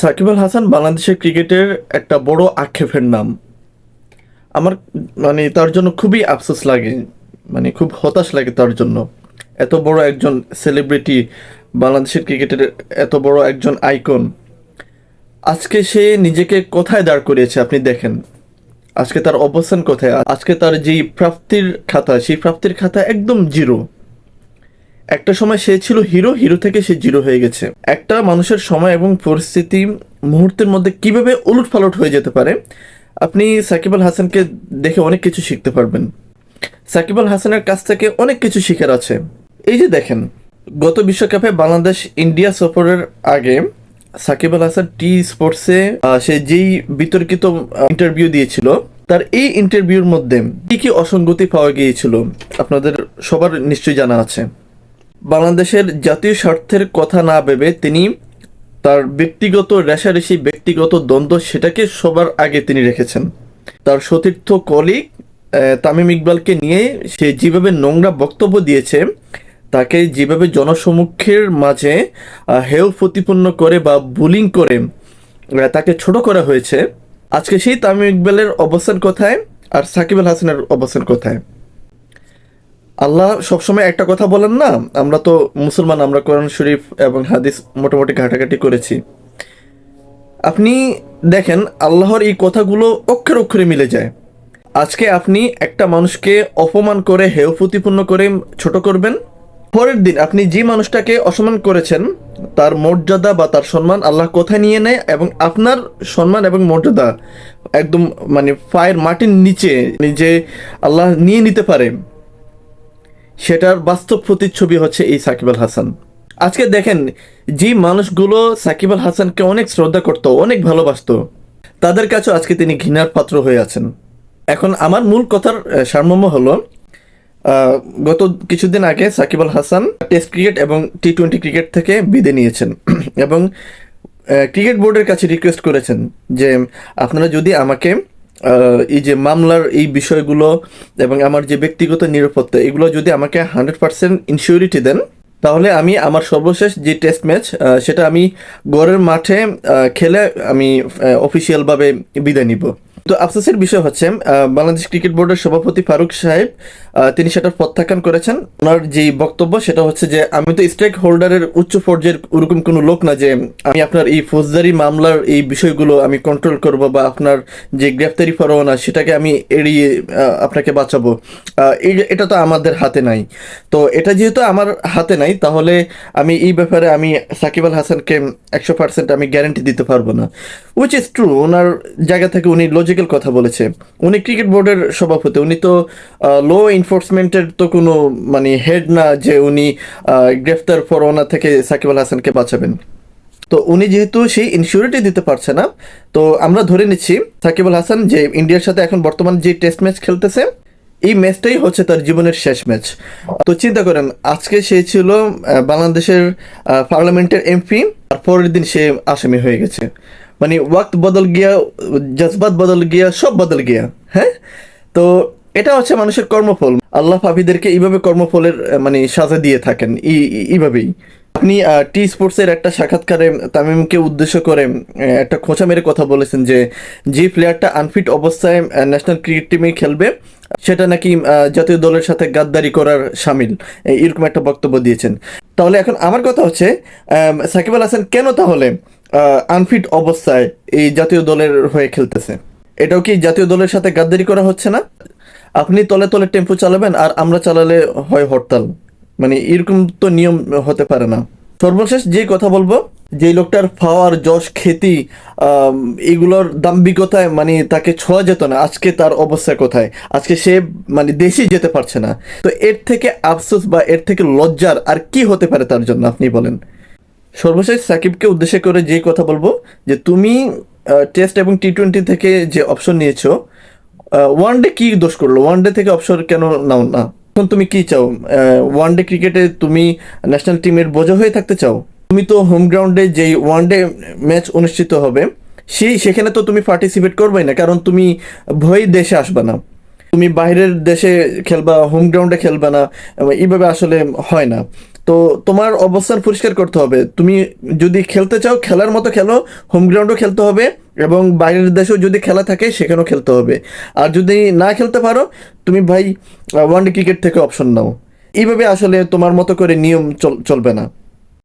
সাকিব আল হাসান বাংলাদেশের ক্রিকেটের একটা বড় আক্ষেপের নাম। আমার মানে তার জন্য খুবই আফসোস লাগে মানে খুব হতাশ লাগে তার জন্য। এত বড় একজন সেলিব্রিটি বাংলাদেশের ক্রিকেটের এত বড় একজন আইকন আজকে সে নিজেকে কোথায় দাঁড় করিয়েছে আপনি দেখেন। আজকে তার অবস্থান কোথায়? আজকে তার যেই প্রাপ্তির খাতা, সেই প্রাপ্তির খাতা একদম জিরো। একটা সময় সে ছিল হিরো হিরো থেকে সে জিরো হয়ে গেছে। একটা মানুষের সময় এবং পরিস্থিতি মুহূর্তের মধ্যে কীভাবে উলট পালট হয়ে যেতে পারে, আপনি সাকিব আল হাসানকে দেখে অনেক কিছু শিখতে পারবেন। সাকিব আল হাসানের কাছ থেকে অনেক কিছু শিখার আছে। এই যে দেখেন, গত বিশ্বকাপে বাংলাদেশ ইন্ডিয়া সফরের আগে সাকিব আল হাসান টি স্পোর্টসে সে যেই বিতর্কিত ইন্টারভিউ দিয়েছিল, তার এই ইন্টারভিউর মধ্যে কি কি অসঙ্গতি পাওয়া গিয়েছিল, আপনাদের সবার নিশ্চয়ই জানা আছে। বাংলাদেশের জাতীয় স্বার্থের কথা না ভেবে তিনি তার ব্যক্তিগত রেশারেশি, ব্যক্তিগত দ্বন্দ্ব সেটাকে সবার আগে তিনি রেখেছেন। তার সতীর্থ কলিগ তামিম ইকবালকে নিয়ে সে যেভাবে নোংরা বক্তব্য দিয়েছে, তাকে যেভাবে জনসমক্ষের মাঝে হেয় প্রতিপন্ন করে বা বুলিং করে তাকে ছোট করা হয়েছে। আজকে সেই তামিম ইকবালের অবস্থান কোথায় আর সাকিব আল হাসানের অবস্থান কোথায়? আল্লাহ সবসময় একটা কথা বলেন না, আমরা তো মুসলমান, আমরা কোরআন শরীফ এবং হাদিস মোটামুটি ঘাটাঘাটি করেছি। আপনি দেখেন, আল্লাহর এই কথাগুলো অক্ষরে অক্ষরে মিলে যায়। আজকে আপনি একটা মানুষকে অপমান করে, হেয় প্রতিপন্ন করে ছোট করবেন। পরের দিন আপনি যে মানুষটাকে অসম্মান করেছেন, তার মর্যাদা বা তার সম্মান আল্লাহ কোথায় নিয়ে নেয় এবং আপনার সম্মান এবং মর্যাদা একদম মানে পায়ের মাটির নিচে যে আল্লাহ নিয়ে নিতে পারে। সেটার বাস্তব প্রতিচ্ছবি হচ্ছে এই সাকিব আল হাসান। আজকে দেখেন, যে মানুষগুলো সাকিব আল হাসানকে অনেক শ্রদ্ধা করতো, অনেক ভালোবাসতো, তাদের কাছেও আজকে তিনি ঘৃণার পাত্র হয়ে আছেন। এখন আমার মূল কথার সারমর্ম হলো গত কিছুদিন আগে সাকিব আল হাসান টেস্ট ক্রিকেট এবং টি টোয়েন্টি ক্রিকেট থেকে বিদায় নিয়েছেন। এবং ক্রিকেট বোর্ডের কাছে রিকোয়েস্ট করেছেন যে, আপনারা যদি আমাকে এই যে মামলার এই বিষয়গুলো এবং আমার যে ব্যক্তিগত নিরাপত্তা, এগুলো যদি আমাকে হান্ড্রেড পার্সেন্ট ইনসিউরিটি দেন, তাহলে আমি আমার সর্বশেষ যে টেস্ট ম্যাচ সেটা আমি গড়ের মাঠে খেলে আমি অফিসিয়ালভাবে বিদায় নিব। তো আফসোসের বিষয় হচ্ছে বাংলাদেশ ক্রিকেট বোর্ডের সভাপতি ফারুক সাহেব তিনি সেটার প্রত্যাখ্যান করেছেন। ওনার যে বক্তব্য, সেটা হচ্ছে যে, আমি তো স্টেক হোল্ডারের উচ্চ পর্যায়ের ওরকম কোনো লোক না যে, আমি আপনার এই ফৌজদারি মামলার এই বিষয়গুলো আমি কন্ট্রোল করব বা আপনার যে গ্রেফতারি পরোয়ানা, সেটাকে আমি এড়িয়ে আপনাকে বাঁচাবো। এটা তো আমাদের হাতে নাই। তো এটা যেহেতু আমার হাতে নাই, তাহলে আমি এই ব্যাপারে আমি সাকিব আল হাসানকে একশো পার্সেন্ট আমি গ্যারান্টি দিতে পারব না। উইচ ইজ ট্রু ওনার জায়গা থেকে উনি লজিক্যাল কথা বলেছে। উনি ক্রিকেট বোর্ডের সভাপতি, উনি তো লো এনফোর্সমেন্টের তো কোনো মানে হেড না যে উনি গ্রেফতার পরোয়ানা থেকে সাকিব আল হাসানকে বাঁচাবেন। তো উনি যেহেতু সেই ইনসিউরিটি দিতে পারছে না, তো আমরা ধরে নিচ্ছি সাকিব আল হাসান যে ইন্ডিয়ার সাথে এখন বর্তমান যে টেস্ট ম্যাচ খেলতেছে, এই ম্যাচটাই হচ্ছে তার জীবনের শেষ ম্যাচ তো চিন্তা করেন, আজকে সে ছিল বাংলাদেশের পার্লামেন্টের এমপি আর পরের দিন সে আসামি হয়ে গেছে। মানে ওয়াক্ত বদল গিয়া, জজবাত বদল গিয়া, সব বদল গিয়া হ্যাঁ? তো এটা হচ্ছে মানুষের কর্মফল। আল্লাহ পাপিদেরকে এইভাবে কর্মফলের মানে সাজা দিয়ে থাকেন এই- এই- এইভাবেই। আপনি টি স্পোর্টসের একটা সাক্ষাৎকারে তামিমকে উদ্দেশ্য করে একটা খোঁচা মেরে কথা বলেছেন যে যে প্লেয়ারটা আনফিট অবস্থায় ন্যাশনাল ক্রিকেট টিমে খেলবে, সেটা নাকি জাতীয় দলের সাথে গাদ্দারি করার সামিল। এরকম একটা বক্তব্য দিয়েছেন। তাহলে এখন আমার কথা হচ্ছে সাকিব আল হাসান কেন তাহলে আনফিট অবস্থায় এই জাতীয় দলের হয়ে খেলতেছে। এটাও কি জাতীয় দলের সাথে গাদ্দারি করা হচ্ছে না? আপনি তলে তলে টেম্পো চালাবেন আর আমরা চালালে হয় হরতাল। মানে এরকম তো নিয়ম হতে পারে না। সর্বশেষ যে কথা বলব যে লোকটার পাওয়ার যশ আম, এগুলোর দাম্ভিকতায় মানে তাকে ছোঁয়া যেত না। আজকে তার অবস্থা কোথায়? আজকে সে মানে দেশেই যেতে পারছে না। তো এর থেকে আফসোস বা এর থেকে লজ্জার আর কি হতে পারে তার জন্য আপনি বলেন? সর্বশেষ সাকিবকে উদ্দেশ্য করে যে কথা বলব, যে তুমি টেস্ট এবং টি টোয়েন্টি থেকে যে অপশন নিয়েছো ওয়ান ডে কি দোষ করল? ওয়ান ডে থেকে অপশন কেন নাও না? এখন তুমি কি চাও? ওয়ান ডে ক্রিকেটে তুমি ন্যাশনাল টিমের বোঝা হয়ে থাকতে চাও? তুমি তো হোম গ্রাউন্ডে যেই ওয়ান ডে ম্যাচ অনুষ্ঠিত হবে, সেই, সেখানে তো তুমি পার্টিসিপেট করবেই না, কারণ তুমি ভয় দেশে আসবে না। তুমি বাইরের দেশে খেলবা হোম গ্রাউন্ডে খেলবা না এইভাবে আসলে হয় না। তো তোমার অবস্থান পরিষ্কার করতে হবে। তুমি যদি খেলতে চাও, খেলার মতো খেলো হোম গ্রাউন্ডও খেলতে হবে এবং বাইরের দেশেও যদি খেলা থাকে, সেখানেও খেলতে হবে। আর যদি না খেলতে পারো, তুমি ভাই ওয়ানডে ক্রিকেট থেকে অপশন নাও। এইভাবে আসলে তোমার মতো করে নিয়ম চল, চলবে না।